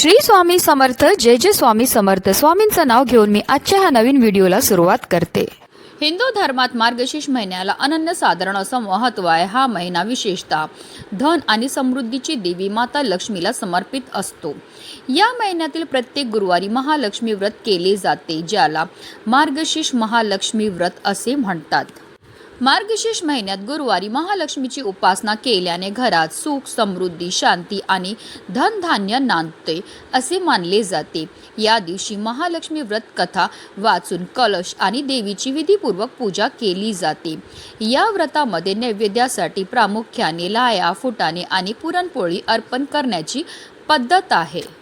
श्री स्वामी समर्थ जय जय स्वामी समर्थ. स्वामींचं नाव घेऊन मी आजच्या ह्या नवीन व्हिडिओला सुरुवात करते. हिंदू धर्मात मार्गशीर्ष महिन्याला अनन्य साधारण असं महत्त्व आहे हा महिना विशेषतः धन आणि समृद्धीची देवी माता लक्ष्मीला समर्पित असतो. या महिन्यातील प्रत्येक गुरुवारी महालक्ष्मी व्रत केले जाते ज्याला मार्गशीर्ष महालक्ष्मी व्रत असे म्हणतात. मार्गशीर्ष महिन्यात गुरुवारी महालक्ष्मीची उपासना केल्याने घरात सुख समृद्धी शांती आणि धनधान्य नांदते असे मानले जाते. या दिवशी महालक्ष्मी व्रत कथा वाचून कलश आणि देवीची विधीपूर्वक पूजा केली जाते. या व्रतामध्ये नैवेद्यासाठी प्रामुख्याने लाया फुटाणे आणि पुरणपोळी अर्पण करण्याची पद्धत आहे.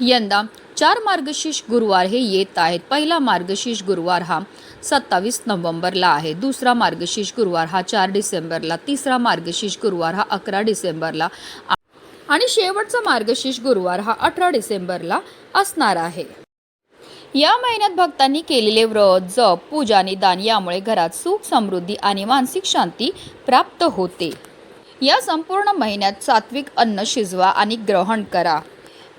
यंदा चार मार्गशीर्ष गुरुवार हे येत आहेत. पहिला मार्गशीर्ष गुरुवार हा सत्तावीस नोव्हेंबरला आहे. दुसरा मार्गशीर्ष गुरुवार हा चार डिसेंबरला. तिसरा मार्गशीर्ष गुरुवार हा अकरा डिसेंबरला आ- आणि शेवटचा मार्गशीर्ष गुरुवार हा अठरा डिसेंबरला असणार आहे. या महिन्यात भक्तांनी केलेले व्रत जप पूजा आणि दान यामुळे घरात सुख समृद्धी आणि मानसिक शांती प्राप्त होते. या संपूर्ण महिन्यात सात्विक अन्न शिजवा आणि ग्रहण करा.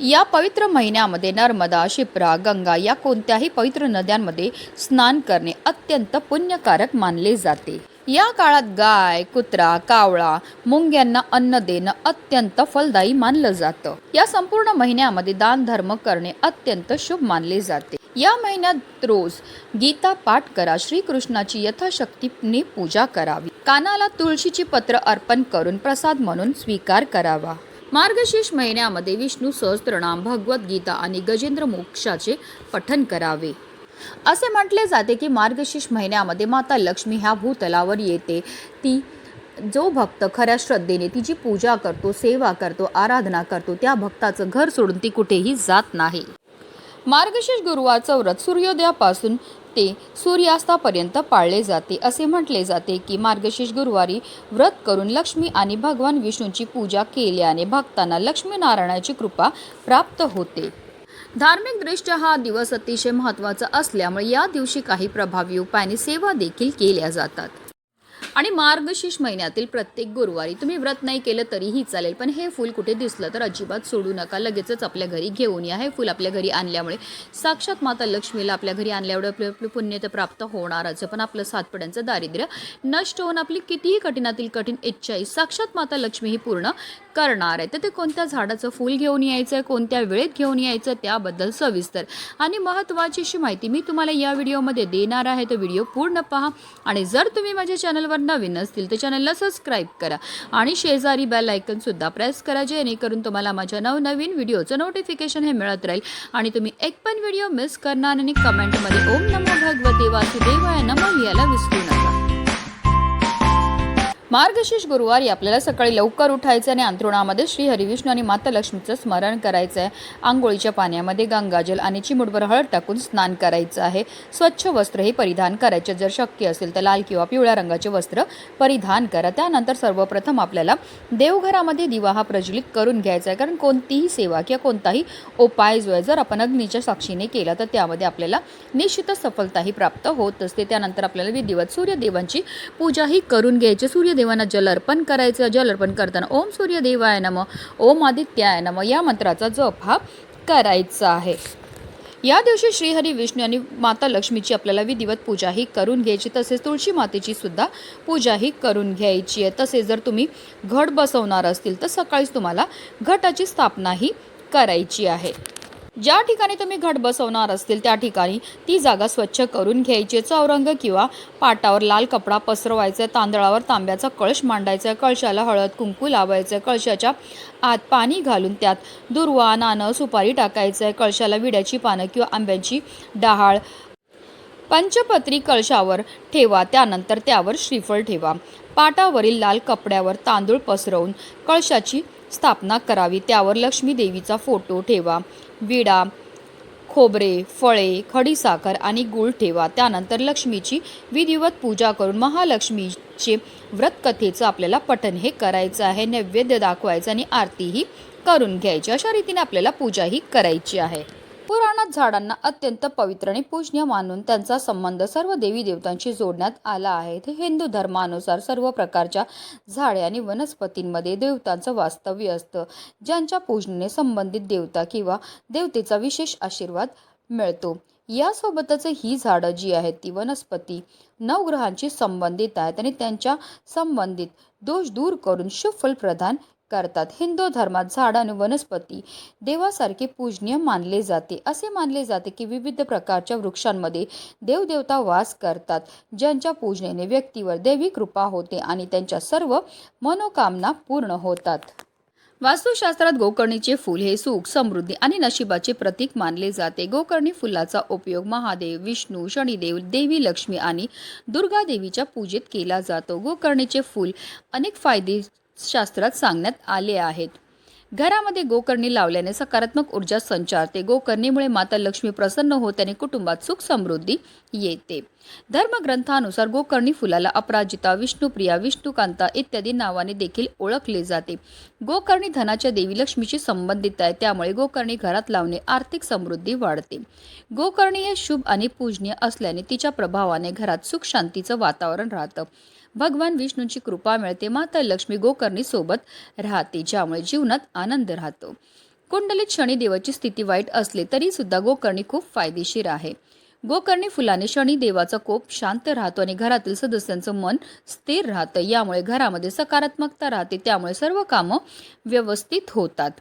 या पवित्र महिन्यामध्ये नर्मदा शिप्रा गंगा या कोणत्याही पवित्र नद्यांमध्ये स्नान करणे अत्यंत पुण्यकारक मानले जाते. या काळात गाय कुत्रा कावळा मुंग्यांना अन्न देणं अत्यंत फलदायी मानलं जातं. या संपूर्ण महिन्यामध्ये दान धर्म करणे अत्यंत शुभ मानले जाते. या महिन्यात रोज गीता पाठ करा श्रीकृष्णाची यथाशक्तीने पूजा करावी. कानाला तुळशीची पत्र अर्पण करून प्रसाद म्हणून स्वीकार करावा. मार्गशीर्ष महिन्यामध्ये विष्णू सहस्त्रनाम भगवद्गीता आणि गजेंद्र मोक्षाचे पठन करावे. असे म्हटले जाते की मार्गशीर्ष महिन्यामध्ये माता लक्ष्मी ह्या भूतलावर येते. ती जो भक्त खऱ्या श्रद्धेने तिची पूजा करतो सेवा करतो आराधना करतो त्या भक्ताचं घर सोडून ती कुठेही जात नाही. मार्गशीर्ष गुरुवारचं व्रत सूर्योदयापासून ते सूर्यास्तापर्यंत पाळले जाते. असे म्हटले जाते की मार्गशीर्ष गुरुवारी व्रत करून लक्ष्मी आणि भगवान विष्णूची पूजा केल्याने भक्तांना लक्ष्मीनारायणाची कृपा प्राप्त होते. धार्मिकदृष्ट्या हा दिवस अतिशय महत्त्वाचा असल्यामुळे या दिवशी काही प्रभावी उपायाने सेवा देखील केल्या जातात. आणि मार्गशीर्ष महिन्यातील प्रत्येक गुरुवारी तुम्ही व्रत नाही केलं तरीही चालेल पण हे फूल कुठे दिसलं तर अजिबात सोडू नका. लगेचच आपल्या घरी घेऊन या. हे फूल आपल्या घरी आणल्यामुळे साक्षात माता लक्ष्मीला आपल्या घरी आणल्यामुळे आपले आपलं पुण्य तर प्राप्त होणारच पण आपलं सातपड्यांचं दारिद्र्य नष्ट होऊन आपली कितीही कठीणातील कठीण इच्छा आहे साक्षात माता लक्ष्मी ही पूर्ण करणार आहे. तर ते कोणत्या झाडाचं फूल घेऊन यायचं आहे कोणत्या वेळेत घेऊन यायचं त्याबद्दल सविस्तर आणि महत्त्वाची अशी माहिती मी तुम्हाला या व्हिडिओमध्ये देणार आहे. तर व्हिडिओ पूर्ण पहा आणि जर तुम्ही माझ्या चॅनलवर नवीन असतील तर चॅनलला सबस्क्राईब करा आणि शेजारी बेल आयकनसुद्धा प्रेस करा जेणेकरून तुम्हाला माझ्या नवनवीन व्हिडिओचं नोटिफिकेशन हे मिळत राहील आणि तुम्ही एक पण व्हिडिओ मिस करणार आणि कमेंटमध्ये ओम नमो भगवते वासुदेवाय नमो लिहायला विसरू नका. मार्गशीर्ष गुरुवारी आपल्याला सकाळी लवकर उठायचं आणि अंथरुणामध्ये श्री हरिविष्णू आणि माता लक्ष्मीचं स्मरण करायचं आहे आंघोळीच्या पाण्यामध्ये गंगाजल आणि चिमुटभर हळद टाकून स्नान करायचं आहे. स्वच्छ वस्त्र हे परिधान करायचे. जर शक्य असेल तर लाल किंवा पिवळ्या रंगाचे वस्त्र परिधान करा. त्यानंतर सर्वप्रथम आपल्याला देवघरामध्ये दिवा हा प्रज्वलित करून घ्यायचा आहे. कारण कोणतीही सेवा किंवा कोणताही उपाय जो आहे जर आपण अग्नीच्या साक्षीने केला तर त्यामध्ये आपल्याला निश्चितच सफलताही प्राप्त होत असते. त्यानंतर आपल्याला विधिवत सूर्यदेवांची पूजाही करून घ्यायची. सूर्यदेवांना जल अर्पण करायचं जल अर्पण करताना ओम सूर्यदेवाय नम ओम आदित्याय नम या मंत्राचा जप हा करायचा आहे. या दिवशी श्रीहरी विष्णू आणि माता लक्ष्मीची आपल्याला विधिवत पूजाही करून घ्यायची तसेच तुळशी मातेची सुद्धा पूजाही करून घ्यायची आहे. तसेच जर तुम्ही घट बसवणार असतील तर सकाळीच तुम्हाला घटाची स्थापनाही करायची आहे. ज्या ठिकाणी तुम्ही घट बसवणार असतील त्या ठिकाणी ती जागा स्वच्छ करून घ्यायची. चौरंग किंवा पाटावर लाल कपडा पसरवायचा तांदळावर तांब्याचा कळश मांडायचा कळशाला हळद कुंकू लावायचं कळशाच्या आत पाणी घालून त्यात दुर्वा नाणं सुपारी टाकायचं आहे कळशाला विड्याची पानं किंवा आंब्याची डहाळ पंचपत्री कळशावर ठेवा त्यानंतर त्यावर श्रीफळ ठेवा. पाटावरील लाल कपड्यावर तांदूळ पसरवून कळशाची स्थापना करावी त्यावर लक्ष्मी देवीचा फोटो ठेवा. विडा खोबरे फळे खडीसाखर आणि गूळ ठेवा. त्यानंतर लक्ष्मीची विधिवत पूजा करून महालक्ष्मीचे व्रतकथेचं आपल्याला पठन हे करायचं आहे. नैवेद्य दाखवायचं आणि आरतीही करून घ्यायची. अशा रीतीने आपल्याला पूजाही करायची आहे. पुराणात झाडांना अत्यंत पवित्र आणि पूजनीय मानून त्यांचा संबंध सर्व देवी देवतांशी जोडण्यात आला आहे. ते हिंदू धर्मानुसार सर्व प्रकारच्या झाडे आणि वनस्पतींमध्ये देवतांचं वास्तव्य असतं. ज्यांच्या पूजनेने संबंधित देवता किंवा देवतेचा विशेष आशीर्वाद मिळतो. यासोबतच ही झाडं जी आहेत ती वनस्पती नवग्रहांशी संबंधित आहेत आणि त्यांच्या संबंधित दोष दूर करून शुभ प्रदान करतात. हिंदू धर्मात झाड आणि वनस्पती देवासारखे पूजनीय मानले जाते. असे मानले जाते की विविध प्रकारच्या वृक्षांमध्ये देवदेवता वास करतात ज्यांच्या पूजनेने व्यक्तीवर देवी कृपा होते आणि त्यांच्या सर्व मनोकामना पूर्ण होतात. वास्तुशास्त्रात गोकर्णीचे फूल हे सुख समृद्धी आणि नशिबाचे प्रतीक मानले जाते. गोकर्णी फुलाचा उपयोग महादेव विष्णू शनिदेव देवी लक्ष्मी आणि दुर्गा देवीच्या पूजेत केला जातो. गोकर्णीचे फूल अनेक फायदे शास्त्रात सांगण्यात आले आहेत. घरामध्ये गोकर्णी लावल्याने सकारात्मक ऊर्जा संचारते गोकर्णीमुळे माता लक्ष्मी प्रसन्न होते आणि कुटुंबात सुख समृद्धी येते. धर्मग्रंथानुसार गोकर्णी फुलाला अपराजिता विष्णुप्रिया विष्णुकांता इत्यादी नावाने देखील ओळखले जाते. गोकर्णी धनाच्या देवी लक्ष्मीशी संबंधित आहे. त्यामुळे गोकर्णी घरात लावणे आर्थिक समृद्धी वाढते. गोकर्णी हे शुभ आणि पूजनीय असल्याने तिच्या प्रभावाने घरात सुख शांतीचं वातावरण राहतं. भगवान विष्णूंची कृपा मिळते माता लक्ष्मी गोकर्णी सोबत राहते ज्यामुळे जीवनात आनंद राहतो. कुंडलीत शनिदेवाची स्थिती वाईट असली तरी सुद्धा गोकर्णी खूप फायदेशीर आहे. गोकर्णी फुलाने शनिदेवाचा कोप शांत राहतो आणि घरातील सदस्यांचं मन स्थिर राहतं. यामुळे घरामध्ये सकारात्मकता राहते त्यामुळे सर्व कामं व्यवस्थित होतात.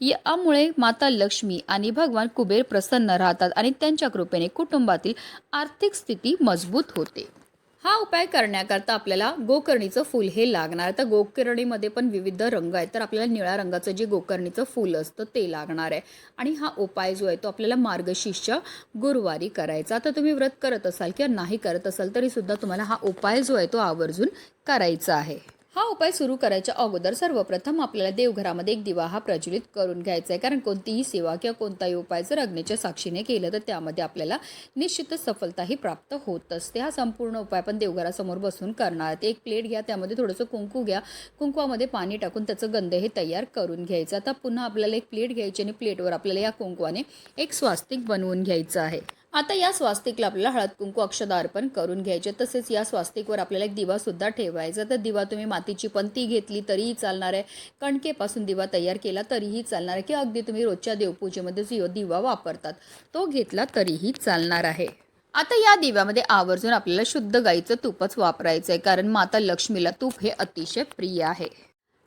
यामुळे माता लक्ष्मी आणि भगवान कुबेर प्रसन्न राहतात आणि त्यांच्या कृपेने कुटुंबातील आर्थिक स्थिती मजबूत होते. हा उपाय करण्याकरता आपल्याला गोकर्णीचं फूल हे लागणार. तर गोकर्णीमध्ये पण विविध रंग आहेत तर आपल्याला निळ्या रंगाचं जे गोकर्णीचं फूल असतं ते लागणार आहे. आणि हा उपाय जो आहे तो आपल्याला मार्गशीर्षच्या गुरुवारी करायचा. तर तुम्ही व्रत करत असाल किंवा नाही करत असाल तरीसुद्धा तुम्हाला हा उपाय जो आहे तो आवर्जून करायचा आहे. हा उपाय सुरू करायच्या अगोदर सर्वप्रथम आपल्याला देवघरामध्ये एक दिवा हा प्रज्वलित करून घ्यायचा आहे. कारण कोणतीही सेवा किंवा कोणताही उपाय जर अग्नीच्या साक्षीने केलं तर त्यामध्ये आपल्याला निश्चितच सफलताही प्राप्त होत असते. हा संपूर्ण उपाय आपण देवघरासमोर बसून करणार एक प्लेट घ्या त्यामध्ये थोडंसं कुंकू घ्या. कुंकवामध्ये पाणी टाकून त्याचं गंध हे तयार करून घ्यायचं. आता पुन्हा आपल्याला एक प्लेट घ्यायची आणि प्लेटवर आपल्याला या कुंकवाने एक स्वास्तिक बनवून घ्यायचं आहे. आता या स्वास्तिकला आपल्याला हळद कुंकू अक्षदा अर्पण करून घ्यायचे. तसेच या स्वास्तिकवर आपल्याला एक दिवा सुद्धा ठेवायचा तर दिवा तुम्ही मातीची पंती घेतली तरीही चालणार आहे. कणकेपासून दिवा तयार केला तरीही चालणार आहे. की अगदी तुम्ही रोजच्या देवपूजेमध्ये जो दिवा वापरतात तो घेतला तरीही चालणार आहे. आता या दिव्यामध्ये आवर्जून आपल्याला शुद्ध गाईचं तूपच वापरायचं आहे कारण माता लक्ष्मीला तूप हे अतिशय प्रिय आहे.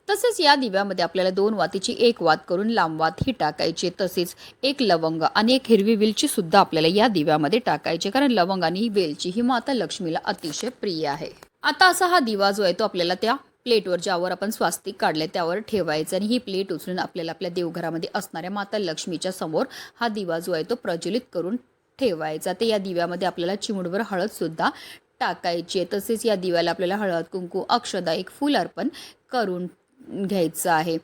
तसेच या दिव्यामध्ये आपल्याला दोन वातीची एक वात करून लांब वात ही टाकायची. तसेच एक लवंग आणि एक हिरवी वेलची सुद्धा आपल्याला या दिव्यामध्ये टाकायची कारण लवंग आणि ही वेलची ही माता लक्ष्मीला अतिशय प्रिय आहे. आता असा हा दिवा जो आहे तो आपल्याला त्या प्लेटवर ज्यावर आपण स्वास्तिक काढले त्यावर ठेवायचं आणि ही प्लेट उचलून आपल्याला आपल्या देवघरामध्ये असणाऱ्या माता लक्ष्मीच्या समोर हा दिवा जो आहे तो प्रज्वलित करून ठेवायचा. ते या दिव्यामध्ये आपल्याला चिमुडवर हळद सुद्धा टाकायची आहे. तसेच या दिव्याला आपल्याला हळद कुंकू अक्षदा एक फूल अर्पण करून घ्यायचं आहे.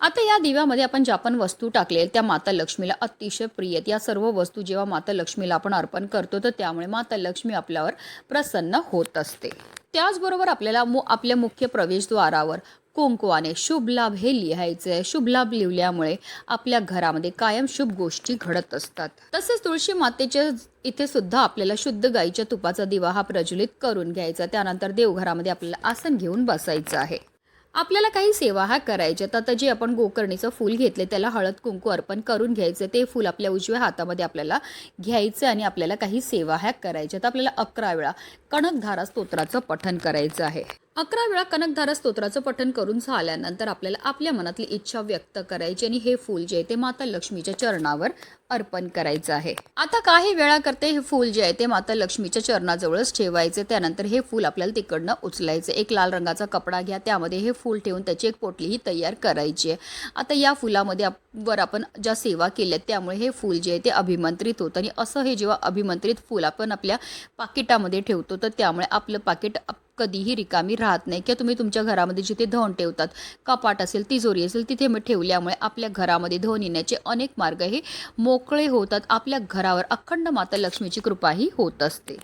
आता या दिव्यामध्ये आपण ज्या पण वस्तू टाकले त्या माता लक्ष्मीला अतिशय प्रिय आहेत. या सर्व वस्तू जेव्हा माता लक्ष्मीला आपण अर्पण करतो तर त्यामुळे माता लक्ष्मी आपल्यावर प्रसन्न होत असते. त्याचबरोबर आपल्याला मु आपल्या मुख्य प्रवेशद्वारावर कुंकवाने शुभ लाभ हे लिहायचे आहे शुभ लाभ लिहिल्यामुळे आपल्या घरामध्ये कायम शुभ गोष्टी घडत असतात. तसेच तुळशी मातेच्या इथे सुद्धा आपल्याला शुद्ध गाईच्या तुपाचा दिवा हा प्रज्वलित करून घ्यायचा. त्यानंतर देवघरामध्ये आपल्याला आसन घेऊन बसायचं आहे. आपल्याला काही सेवा हा करायच्या तर आता जे आपण गोकर्णीचं फूल घेतले त्याला हळद कुंकू अर्पण करून घ्यायचं ते फूल आपल्या उजव्या हातामध्ये आपल्याला घ्यायचं आणि आपल्याला काही सेवा ह्या करायच्या तर आपल्याला अकरा वेळा. कणकधारा स्तोत्राचं पठन करायचं आहे. अकरा वेळा कनकधारा स्तोत्राचं पठन करून झाल्यानंतर आपल्याला आपल्या मनातली इच्छा व्यक्त करायची आणि हे फूल जे आहे ते माता लक्ष्मीच्या चरणावर अर्पण करायचं आहे. आता काही वेळा करते हे फूल जे आहे ते माता लक्ष्मीच्या चरणाजवळच ठेवायचे त्यानंतर हे फूल आपल्याला तिकडनं उचलायचं. एक लाल रंगाचा कपडा घ्या त्यामध्ये हे फूल ठेवून त्याची एक पोटलीही तयार करायची आहे. आता या फुलामध्ये आप- वर आपण ज्या सेवा केल्या त्यामुळे हे फूल जे आहे ते अभिमंत्रित होतं आणि असं हे जेव्हा अभिमंत्रित फूल आपण आपल्या पाकिटामध्ये ठेवतो तर त्यामुळे आपलं पाकिट कधीही रिकामी राहत नाही. किंवा तुम्ही तुमच्या घरामध्ये जिथे धन ठेवतात कपाट असेल तिजोरी असेल तिथे मग ठेवल्यामुळे आपल्या घरामध्ये धन येण्याचे अनेक मार्ग हे मोकळे होतात. आपल्या घरावर अखंड माता लक्ष्मीची कृपाही होत असते.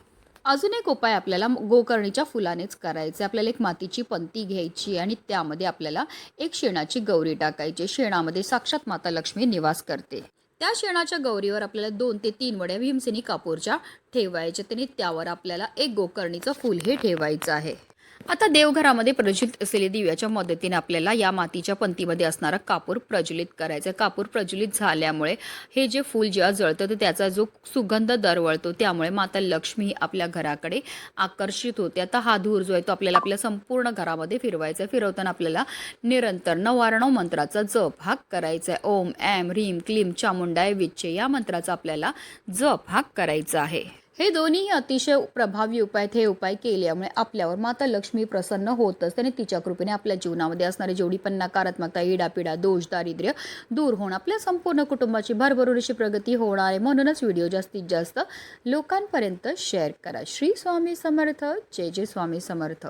अजून एक उपाय आपल्याला गोकर्णीच्या फुलानेच करायचे. आपल्याला एक मातीची पंती घ्यायची आणि त्यामध्ये आपल्याला एक शेणाची गौरी टाकायची. शेणामध्ये साक्षात माता लक्ष्मी निवास करते. त्या शेणाच्या गौरीवर आपल्याला दोन ते तीन वड्या भीमसेनी कापूरच्या ठेवायच्या. त्याने त्यावर आपल्याला एक गोकर्णीचं फूल हे ठेवायचं आहे. आता देवघरामध्ये प्रज्वलित असलेल्या दिव्याच्या मदतीने आपल्याला या मातीच्या पंतीमध्ये असणारा कापूर प्रज्वलित करायचा कापूर प्रज्वलित झाल्यामुळे हे जे फूल जेव्हा जळतं तर त्याचा जो सुगंध दरवळतो त्यामुळे माता लक्ष्मी ही आपल्या घराकडे आकर्षित होते. आता हा धूर जो आहे तो आपल्याला आपल्या संपूर्ण घरामध्ये फिरवायचा आहे. फिरवताना आपल्याला निरंतर नवारणव मंत्राचा जप हा करायचा आहे. ओम एम ह्रीम क्लीम चामुंडाय विच्चे या मंत्राचा आपल्याला जप हा करायचा आहे. हे दोन्ही अतिशय प्रभावी उपाय आहेत. हे उपाय केल्यामुळे आपल्यावर माता लक्ष्मी प्रसन्न होत असते आणि तिच्या कृपेने आपल्या जीवनामध्ये असणारी जेवढी पण नकारात्मकता इडापिडा दोष दारिद्र्य दूर होणं आपल्या संपूर्ण कुटुंबाची भरभरूरीची प्रगती होणार आहे म्हणूनच व्हिडिओ जास्तीत जास्त लोकांपर्यंत शेअर करा. श्री स्वामी समर्थ. जय जय स्वामी समर्थ.